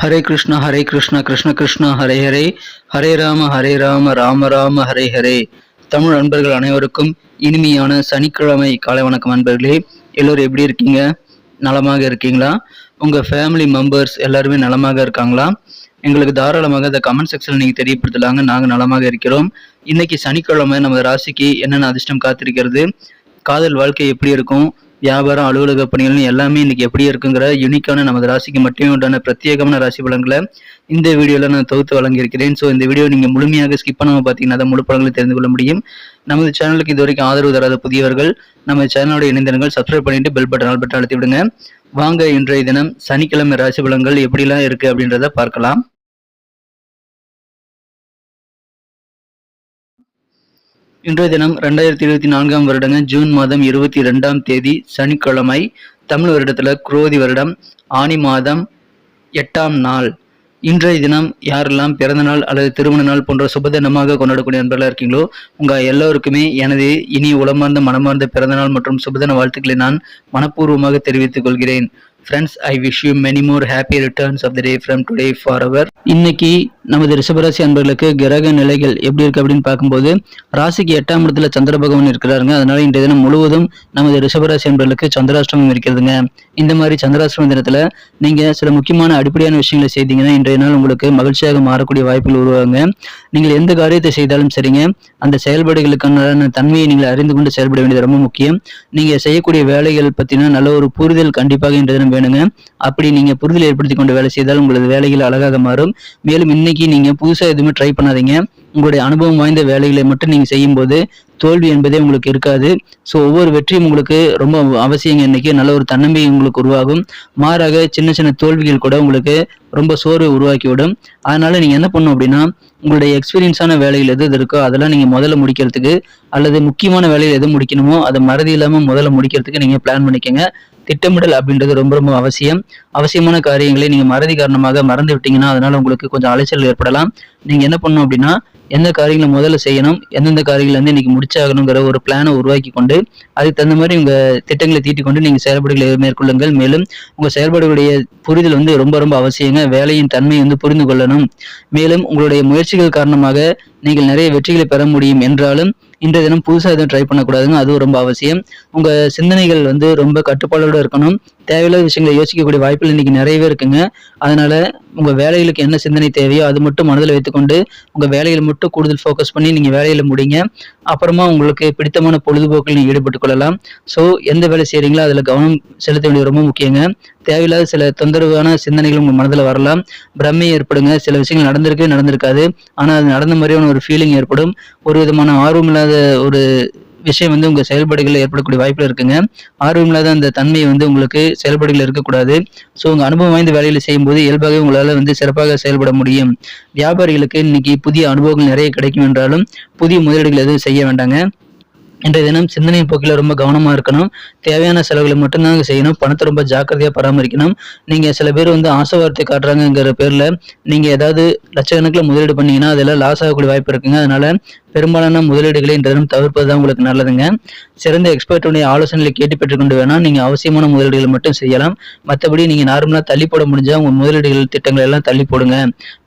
ஹரே கிருஷ்ணா ஹரே கிருஷ்ணா கிருஷ்ண கிருஷ்ணா ஹரே ஹரே. ஹரே ராம ஹரே ராம ராம ராம ஹரே ஹரே. தமிழ் நண்பர்கள் அனைவருக்கும் இனிமையான சனிக்கிழமை காலை வணக்கம் அன்பர்களே. எல்லோரும் எப்படி இருக்கீங்க? நலமாக இருக்கீங்களா? உங்கள் ஃபேமிலி மெம்பர்ஸ் எல்லாருமே நலமாக இருக்காங்களா? எங்களுக்கு தாராளமாக இந்த கமெண்ட் செக்ஷனில் நீங்கள் தெரியப்படுத்தலாங்க. நாங்கள் நலமாக இருக்கிறோம். இன்னைக்கு சனிக்கிழமை நம்ம ராசிக்கு என்னென்ன அதிர்ஷ்டம் காத்திருக்கிறது? காதல் வாழ்க்கை எப்படி இருக்கும்? வியாபாரம் அலுவலக பணிகள் எல்லாமே இன்னைக்கு எப்படி இருக்குங்கிற யூனிக்கான நமது ராசிக்கு மட்டுமே உண்டான பிரத்யேகமான ராசி பலன்களை இந்த வீடியோவில் நான் தொகுத்து வழங்கியிருக்கிறேன். ஸோ இந்த வீடியோ நீங்கள் முழுமையாக ஸ்கிப் பண்ணாமல் பார்த்தீங்கன்னா தான் முழு படங்களை தெரிந்து கொள்ள முடியும். நமது சேனலுக்கு இது வரைக்கும் ஆதரவு தராத புதியவர்கள் நம்ம சேனலோட இணைந்திருங்கள் சப்ஸ்கிரைப் பண்ணிட்டு பெல் பட்டன் ஆல் பட்டன் அழுத்தி விடுங்க. வாங்க இன்றைய தினம் சனிக்கிழமை ராசி பலன்கள் எப்படிலாம் இருக்குது அப்படின்றத பார்க்கலாம். இன்றைய தினம் ரெண்டாயிரத்தி இருபத்தி நான்காம் வருடங்க ஜூன் மாதம் இருபத்தி ரெண்டாம் தேதி சனிக்கிழமை தமிழ் வருடத்தில் குரோதி வருடம் ஆனி மாதம் எட்டாம் நாள். இன்றைய தினம் யாரெல்லாம் பிறந்த நாள் அல்லது திருமண நாள் போன்ற சுபதினமாக கொண்டாடக்கூடிய நண்பர்களாக இருக்கீங்களோ உங்கள் எல்லோருக்குமே எனது இனி உளமார்ந்த மனமார்ந்த பிறந்த நாள் மற்றும் சுபதின வாழ்த்துக்களை நான் மனப்பூர்வமாக தெரிவித்துக் கொள்கிறேன். Friends I wish you many more happy returns of the day from today for our இன்னைக்கு நமது ரிஷபராசி அன்பர்களுக்கு கிரக நிலைகள் எப்படி இருக்கு அப்படின்னு பார்க்கும்போது ராசிக்கு எட்டாம் இடத்துல சந்திர பகவான் இருக்கிறாருங்க. அதனால இன்றைய தினம் முழுவதும் நமது ரிஷபராசி அன்பர்களுக்கு சந்திராஷ்டமம் இருக்கிறதுங்க. இந்த மாதிரி சந்திராஷ்டம தினத்துல நீங்க சில முக்கியமான அடிப்படையான விஷயங்களை செய்தீங்கன்னா இன்றைய நாள் உங்களுக்கு மகிழ்ச்சியாக மாறக்கூடிய வாய்ப்புகள் உருவாங்க நீங்கள் எந்த காரியத்தை செய்தாலும் சரிங்க. அந்த செயல்பாடுகளுக்கான தன்மையை நீங்கள் அறிந்து கொண்டு செயல்பட வேண்டியது ரொம்ப முக்கியம். நீங்க செய்யக்கூடிய வேலைகள் பத்தின நல்ல ஒரு புரிதல் கண்டிப்பாக இன்றைய தினம் வேணுங்க. அப்படி நீங்க புரிதல் ஏற்படுத்தி கொண்டு வேலை செய்தால் உங்களது வேலைகள் அழகாக மாறும். மேலும் இன்னைக்கு நீங்க புதுசா எதுவுமே ட்ரை பண்ணாதீங்க. உங்களுடைய அனுபவம் வாய்ந்த வேலைகளை மட்டும் நீங்கள் செய்யும்போது தோல்வி என்பதே உங்களுக்கு இருக்காது. ஸோ ஒவ்வொரு வெற்றியும் உங்களுக்கு ரொம்ப அவசியங்க இன்னைக்கு. நல்ல ஒரு தன்னம்பிக்கை உங்களுக்கு உருவாகும். மாறாக சின்ன சின்ன தோல்விகள் கூட உங்களுக்கு ரொம்ப சோர்வை உருவாக்கிவிடும். அதனால நீங்கள் என்ன பண்ணணும் அப்படின்னா உங்களுடைய எக்ஸ்பீரியன்ஸான வேலைகள் எது எது இருக்கோ அதெல்லாம் நீங்கள் முதல்ல முடிக்கிறதுக்கு அல்லது முக்கியமான வேலையில் எது முடிக்கணுமோ அதை மறதி இல்லாமல் முதல்ல முடிக்கிறதுக்கு நீங்கள் பிளான் பண்ணிக்கோங்க. திட்டமிடல் அப்படின்றது ரொம்ப ரொம்ப அவசியம். அவசியமான காரியங்களை நீங்க மறதி காரணமாக மறந்து விட்டீங்கன்னா அதனால உங்களுக்கு கொஞ்சம் அலைச்சல் ஏற்படலாம். நீங்க என்ன பண்ணணும் அப்படின்னா எந்த காரியங்களை முதல்ல செய்யணும் எந்தெந்த காரியங்கள் வந்து இன்னைக்கு முடிச்சாகணுங்கிற ஒரு பிளானை உருவாக்கி கொண்டு அதுக்கு தகுந்த மாதிரி உங்க திட்டங்களை தீட்டிக்கொண்டு கொண்டு நீங்க செயல்பாடுகளை மேற்கொள்ளுங்கள். மேலும் உங்க செயல்பாடுகளுடைய புரிதல் வந்து ரொம்ப ரொம்ப அவசியங்க. வேலையின் தன்மையை வந்து புரிந்து கொள்ளணும். மேலும் உங்களுடைய முயற்சிகள் காரணமாக நீங்கள் நிறைய வெற்றிகளை பெற முடியும் என்றாலும் இன்றைய தினம் புதுசாக எதுவும் ட்ரை பண்ணக்கூடாதுங்க. அதுவும் ரொம்ப அவசியம். உங்க சிந்தனைகள் வந்து ரொம்ப கட்டுப்பாடோடு இருக்கணும். தேவையில்லாத விஷயங்களை யோசிக்கக்கூடிய வாய்ப்புகள் இன்னைக்கு நிறையவே இருக்குங்க. அதனால உங்க வேலைகளுக்கு என்ன சிந்தனை தேவையோ அது மட்டும் மனதில் வைத்துக்கொண்டு உங்க வேலையில் மட்டும் கூடுதல் ஃபோக்கஸ் பண்ணி நீங்க வேலையில முடிங்க. அப்புறமா உங்களுக்கு பிடித்தமான பொழுதுபோக்கில் நீங்க ஈடுபட்டுக் கொள்ளலாம். ஸோ எந்த வேலை செய்கிறீங்களோ அதில் கவனம் செலுத்த வேண்டியது ரொம்ப முக்கியங்க. தேவையில்லாத சில தொந்தரவான சிந்தனைகள் உங்கள் மனதில் வரலாம். பிரம்மை ஏற்படுங்க. சில விஷயங்கள் நடந்திருக்கு நடந்திருக்காது. ஆனால் அது நடந்த மாதிரியான ஒரு ஃபீலிங் ஏற்படும். ஒரு விதமான ஆர்வம் இல்லாத ஒரு விஷயம் வந்து உங்கள் செயல்பாடுகளில் ஏற்படக்கூடிய வாய்ப்பில் இருக்குங்க. ஆர்வம் இல்லாத அந்த தன்மை வந்து உங்களுக்கு செயல்பாடுகள் இருக்கக்கூடாது. ஸோ உங்கள் அனுபவம் வாய்ந்த வேலையில் செய்யும்போது இயல்பாகவே உங்களால் வந்து சிறப்பாக செயல்பட முடியும். வியாபாரிகளுக்கு இன்னைக்கு புதிய அனுபவங்கள் நிறைய கிடைக்கும் என்றாலும் புதிய முதலீடுகள் எதுவும் செய்ய வேண்டாங்க. இன்றைய தினம் சிந்தனை போக்கில் ரொம்ப கவனமாக இருக்கணும். தேவையான செலவுகளை மட்டும்தாங்க செய்யணும். பணத்தை ரொம்ப ஜாக்கிரதையாக பராமரிக்கணும். நீங்கள் சில பேர் வந்து ஆசைவார்த்தை காட்டுறாங்கங்கிற பேரில் நீங்கள் ஏதாவது லட்சக்கணக்கில் முதலீடு பண்ணீங்கன்னா அதெல்லாம் லாஸ் ஆகக்கூடிய வாய்ப்பு இருக்குங்க. அதனால பெரும்பாலான முதலீடுகளை இன்றைய தினம் தவிர்ப்பது தான் உங்களுக்கு நல்லதுங்க. சிறந்த எக்ஸ்பர்ட்டுடைய ஆலோசனைகளை கேட்டு பெற்றுக்கொண்டு வேணால் நீங்கள் அவசியமான முதலீடுகளை மட்டும் செய்யலாம். மற்றபடி நீங்கள் நார்மலாக தள்ளி போட முடிஞ்சால் உங்கள் முதலீடுகள் திட்டங்கள் எல்லாம் தள்ளி போடுங்க.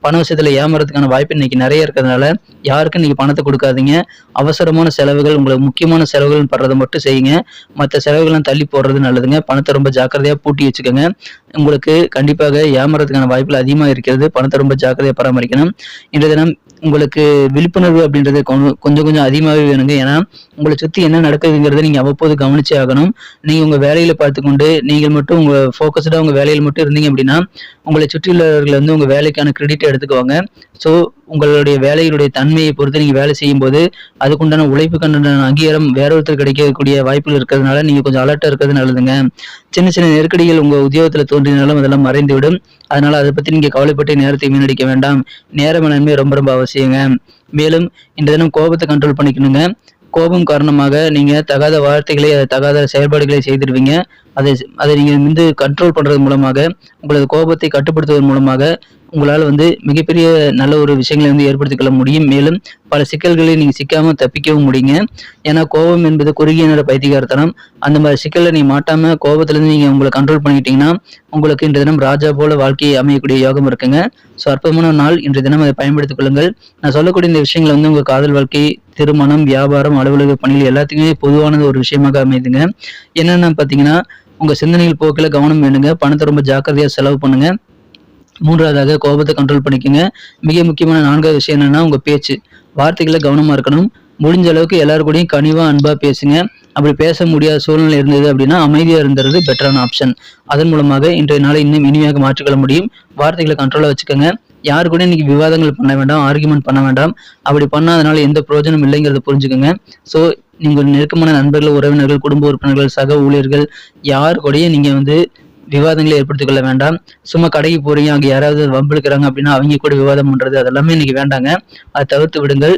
பண விஷயத்தில் ஏமாறதுக்கான வாய்ப்பு இன்னைக்கு நிறைய இருக்கிறதுனால யாருக்கும் நீங்கள் பணத்தை கொடுக்காதீங்க. அவசரமான செலவுகள் உங்களுக்கு முக்கியமான செலவுகள் படுறதை மட்டும் செய்யுங்க. மற்ற செலவுகள்லாம் தள்ளி போடுறது நல்லதுங்க. பணத்தை ரொம்ப ஜாக்கிரதையாக பூட்டி வச்சுக்கோங்க. உங்களுக்கு கண்டிப்பாக ஏமாறதுக்கான வாய்ப்புகள் அதிகமாக இருக்கிறது. பணத்தை ரொம்ப ஜாக்கிரதையாக பராமரிக்கணும். இன்றைய தினம் உங்களுக்கு விழிப்புணர்வு அப்படின்றது கொஞ்சம் கொஞ்சம் கொஞ்சம் அதிகமாகவே வேணுங்க. ஏன்னா உங்களை சுற்றி என்ன நடக்குதுங்கிறத நீங்கள் அவ்வப்போது கவனிச்சே ஆகணும். நீங்கள் உங்கள் வேலையில் பார்த்துக்கொண்டு நீங்கள் மட்டும் உங்கள் ஃபோக்கஸ்டாக உங்கள் வேலையில் மட்டும் இருந்தீங்க அப்படின்னா உங்களை சுற்றியுள்ளவர்கள் வந்து உங்கள் வேலைக்கான கிரெடிட் எடுத்துக்குவாங்க. ஸோ உங்களுடைய வேலையினுடைய தன்மையை பொறுத்து நீங்கள் வேலை செய்யும்போது அதுக்குண்டான உழைப்புக்கான அங்கீகாரம் வேற ஒருத்தர் கிடைக்கக்கூடிய வாய்ப்புகள் இருக்கிறதுனால நீங்கள் கொஞ்சம் அலர்ட்டாக இருக்கிறது நல்லதுங்க. சின்ன சின்ன நெருக்கடிகள் உங்கள் உத்தியோகத்தில் தோன்றினாலும் அதெல்லாம் மறைந்துவிடும். அதனால் அதை பற்றி நீங்கள் கவலைப்பட்டு நேரத்தை வீணடிக்க வேண்டாம். நேர மேலாண்மை ரொம்ப ரொம்ப அவசியம். செய்யுங்க. மேலும் இந்த தினம் கோபத்தை கண்ட்ரோல் பண்ணிக்கணுங்க. கோபம் காரணமாக நீங்க தகாத வார்த்தைகளை தகாத செயல்பாடுகளை செய்திருவீங்க. அதை அதை நீங்கள் வந்து கண்ட்ரோல் பண்ணுறது மூலமாக உங்களது கோபத்தை கட்டுப்படுத்துவதன் மூலமாக உங்களால் வந்து மிகப்பெரிய நல்ல ஒரு விஷயங்களை வந்து ஏற்படுத்திக் கொள்ள முடியும். மேலும் பல சிக்கல்களை நீங்கள் சிக்காமல் தப்பிக்கவும் முடியுங்க. ஏன்னா கோபம் என்பது குறுகிய நேர பைத்தியகாரத்தனம். அந்த மாதிரி சிக்கலில் நீங்கள் மாட்டாமல் கோபத்துலேருந்து நீங்கள் உங்களை கண்ட்ரோல் பண்ணிக்கிட்டீங்கன்னா உங்களுக்கு இன்று தினம் ராஜா போல வாழ்க்கையை அமையக்கூடிய யோகம் இருக்குங்க. ஸோ அற்புதமான நாள். இன்று தினம் அதை பயன்படுத்திக் கொள்ளுங்கள். நான் சொல்லக்கூடிய இந்த விஷயங்களை வந்து உங்கள் காதல் வாழ்க்கை திருமணம் வியாபாரம் அலுவலக பணிகள் எல்லாத்துக்குமே பொதுவானது ஒரு விஷயமாக அமைதுங்க. என்னென்னு பார்த்தீங்கன்னா உங்கள் சிந்தனைகள் போக்கில் கவனம் வேணுங்க. பணத்தை ரொம்ப ஜாக்கிரதையாக செலவு பண்ணுங்க. மூன்றாவதாக கோபத்தை கண்ட்ரோல் பண்ணிக்கோங்க. மிக முக்கியமான நான்காவது விஷயம் என்னன்னா உங்க பேச்சு. வார்த்தைகளை கவனமா இருக்கணும். முடிஞ்ச அளவுக்கு எல்லாரு கூடயும் கனிவா அன்பா பேசுங்க. அப்படி பேச முடியாத சூழ்நிலை இருந்தது அப்படின்னா அமைதியா இருந்தது பெட்டரான ஆப்ஷன் அதன் மூலமாக இன்றைய நாளை இன்னும் இனிமையாக மாற்றிக்கொள்ள முடியும். வார்த்தைகளை கண்ட்ரோலா வச்சுக்கோங்க. யாரு கூட இன்னைக்கு விவாதங்கள் பண்ண வேண்டாம் ஆர்குமெண்ட் பண்ண வேண்டாம். அப்படி பண்ணாதனால எந்த பிரயோஜனம் இல்லைங்கிறத புரிஞ்சுக்கோங்க. ஸோ நீங்கள் நெருக்கமான நண்பர்கள் உறவினர்கள் குடும்ப உறுப்பினர்கள் சக ஊழியர்கள் யார் கூடயும் நீங்க வந்து விவாதங்களை ஏற்படுத்திக் கொள்ள வேண்டாம். சும்மா கடைக்கு போறீங்க அங்க யாராவது வம்பிழுக்கிறாங்க அப்படின்னா அவங்க கூட விவாதம் பண்றது அதெல்லாமே இன்னைக்கு வேண்டாங்க. அதை தவிர்த்து விடுங்கள்.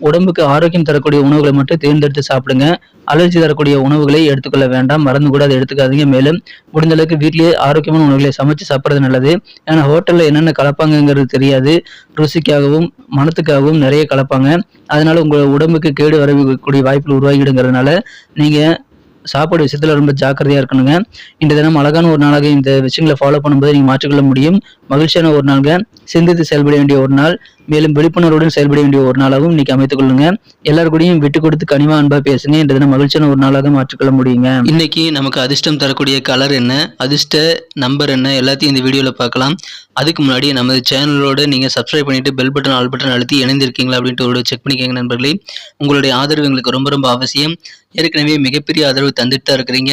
உடம்புக்கு ஆரோக்கியம் தரக்கூடிய உணவுகளை மட்டும் தேர்ந்தெடுத்து சாப்பிடுங்க. அலர்ஜி தரக்கூடிய உணவுகளை எடுத்துக்கொள்ள வேண்டாம். மறந்து கூட அதை எடுத்துக்காதீங்க. மேலும் முடிந்த அளவுக்கு வீட்லயே ஆரோக்கியமான உணவுகளை சமைச்சு சாப்பிட்றது நல்லது. ஏன்னா ஹோட்டலில் என்னென்ன கலப்பாங்கங்கிறது தெரியாது. ருசிக்காகவும் மனத்துக்காகவும் நிறைய கலப்பாங்க. அதனால உங்கள் உடம்புக்கு கேடு வரக்கூடிய வாய்ப்புகள் உருவாகிடுங்கிறதுனால நீங்கள் சாப்பாடு விஷயத்தில் ரொம்ப ஜாக்கிரதையாக இருக்கணுங்க. இந்த தினம் அழகான ஒரு நாளாக இந்த விஷயங்களை ஃபாலோ பண்ணும்போது நீங்கள் மாற்றிக்கொள்ள முடியும். மகிழ்ச்சியான ஒரு நாளுங்க. சிந்தித்து செயல்பட வேண்டிய ஒரு நாள். மேலும் விழிப்புணர்வுடன் செயல்பட வேண்டிய ஒரு நாளாகவும் இன்னைக்கு அமைத்துக் கொள்ளுங்க. எல்லாருக்கூடையும் விட்டு கொடுத்து கனிமா அன்பா பேசுங்க. என்ற தினம் மகிழ்ச்சியான ஒரு நாளாக மாற்றிக்கொள்ள முடியுங்க. இன்னைக்கு நமக்கு அதிர்ஷ்டம் தரக்கூடிய கலர் என்ன? அதிர்ஷ்ட நம்பர் என்ன? எல்லாத்தையும் இந்த வீடியோல பார்க்கலாம். அதுக்கு முன்னாடி நமது சேனலோட நீங்க சப்ஸ்கிரைப் பண்ணிட்டு பெல் பட்டன் ஆல் பட்டன் அழுத்தி இணைந்திருக்கீங்களா அப்படின்ட்டு ஒரு செக் பண்ணிக்கோங்க நண்பர்களே. உங்களுடைய ஆதரவு எங்களுக்கு ரொம்ப ரொம்ப அவசியம். ஏற்கனவே மிகப்பெரிய ஆதரவு தந்துட்டு தான் இருக்கிறீங்க.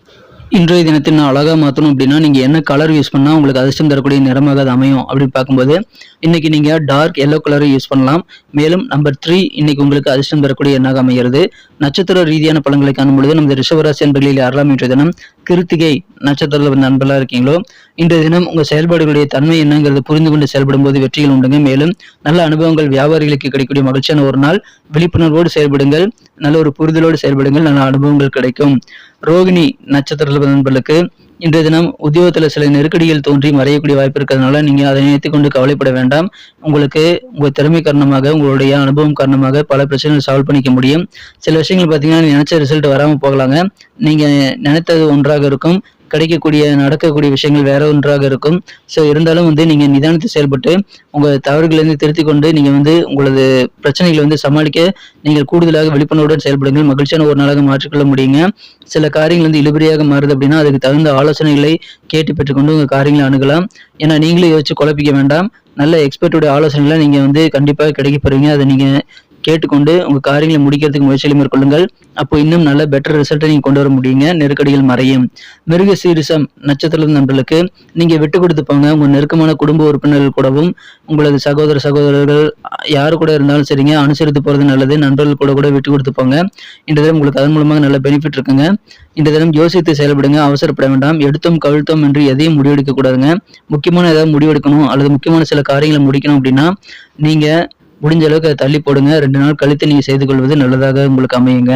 இன்றைய தினத்தில் நான் அழகாக மாற்றணும் அப்படின்னா நீங்கள் என்ன கலர் யூஸ் பண்ணால் உங்களுக்கு அதிர்ஷ்டம் தரக்கூடிய நிறமாக அது அமையும் அப்படின்னு பார்க்கும்போது இன்னைக்கு நீங்கள் டார்க் எல்லோ கலரை யூஸ் பண்ணலாம். மேலும் நம்பர் த்ரீ இன்னைக்கு உங்களுக்கு அதிர்ஷ்டம் தரக்கூடிய எண்ணாக அமைகிறது. நட்சத்திர ரீதியான பழங்களை காணும் பொழுது நமது ரிஷபராசி அன்பர்களில் யாரெல்லாம் இன்றைய தினம் கிருத்திகை நட்சத்திரத்தில் நண்பர்களாக இருக்கீங்களோ இன்றைய தினம் உங்கள் செயல்பாடுகளுடைய தன்மை என்னங்கிறது புரிந்து கொண்டு செயல்படும் போது வெற்றிகள் உண்டுங்க. மேலும் நல்ல அனுபவங்கள் வியாபாரிகளுக்கு கிடைக்கக்கூடிய மகிழ்ச்சியான ஒரு நாள். விழிப்புணர்வோடு செயல்படுங்கள். நல்ல ஒரு புரிதலோடு செயல்படுங்கள். நல்ல அனுபவங்கள் கிடைக்கும். ரோகிணி நட்சத்திர நண்பர்களுக்கு இன்றைய தினம் உத்தியோகத்தில் சில நெருக்கடிகள் தோன்றி மறையக்கூடிய வாய்ப்பு இருக்கிறதுனால நீங்கள் அதை நினைத்து கொண்டு கவலைப்பட வேண்டாம். உங்களுக்கு உங்கள் திறமை காரணமாக உங்களுடைய அனுபவம் காரணமாக பல பிரச்சனைகள் சால்வ் பண்ணிக்க முடியும். சில விஷயங்கள் பார்த்தீங்கன்னா நினைச்ச ரிசல்ட் வராமல் போகலாங்க. நீங்கள் நினைத்தது ஒன்றாக இருக்கும். கிடைக்கக்கூடிய நடக்கக்கூடிய விஷயங்கள் வேற ஒன்றாக இருக்கும். ஸோ இருந்தாலும் வந்து நீங்க நிதானத்தை செயல்பட்டு உங்க தவறுகளிலிருந்து திருத்திக் கொண்டு நீங்க வந்து உங்களது பிரச்சனைகளை வந்து சமாளிக்க நீங்கள் கூடுதலாக விழிப்புணர்வுடன் செயல்படுங்கள். மகிழ்ச்சியான ஒரு நாளாக மாற்றிக்கொள்ள முடியுங்க. சில காரியங்கள் வந்து இழுபறியாக மாறுது அப்படின்னா அதுக்கு தகுந்த ஆலோசனைகளை கேட்டு பெற்றுக்கொண்டு உங்க காரியங்களை அணுகலாம். ஏன்னா நீங்களே யோசிச்சு குழப்பிக்க வேண்டாம். நல்ல எக்ஸ்பர்ட்டுடைய ஆலோசனைகளை நீங்க வந்து கண்டிப்பாக கிடைக்க போறீங்க. அதை நீங்க கேட்டுக்கொண்டு உங்க காரியங்களை முடிக்கிறதுக்கு முயற்சிகளை மேற்கொள்ளுங்கள். அப்போ இன்னும் நல்ல பெட்டர் ரிசல்ட்டை நீங்க கொண்டு வர முடியுங்க. நெருக்கடிகள் மறையும். மிருக சீரிசம் நட்சத்திர நண்பர்களுக்கு நீங்க விட்டு போங்க. உங்க நெருக்கமான குடும்ப உறுப்பினர்கள் கூடவும் உங்களது சகோதர சகோதரர்கள் யாரு கூட இருந்தாலும் சரிங்க. அனுசரித்து போறது நல்லது. நண்பர்கள் கூட கூட விட்டு கொடுத்துப்பாங்க இந்த தினம் உங்களுக்கு அதன் மூலமாக நல்ல பெனிஃபிட் இருக்குங்க. இந்த தினம் யோசித்து செயல்படுங்க. அவசரப்பட வேண்டாம். எடுத்தோம் கவிழ்த்தோம் என்று எதையும் முடிவெடுக்க கூடாதுங்க. முக்கியமான ஏதாவது முடிவெடுக்கணும் அல்லது முக்கியமான சில காரியங்களை முடிக்கணும் அப்படின்னா நீங்க முடிஞ்ச அளவுக்கு அதை தள்ளி போடுங்க. ரெண்டு நாள் கழித்து நீங்கள் செய்து கொள்வது நல்லதாக உங்களுக்கு அமையுங்க.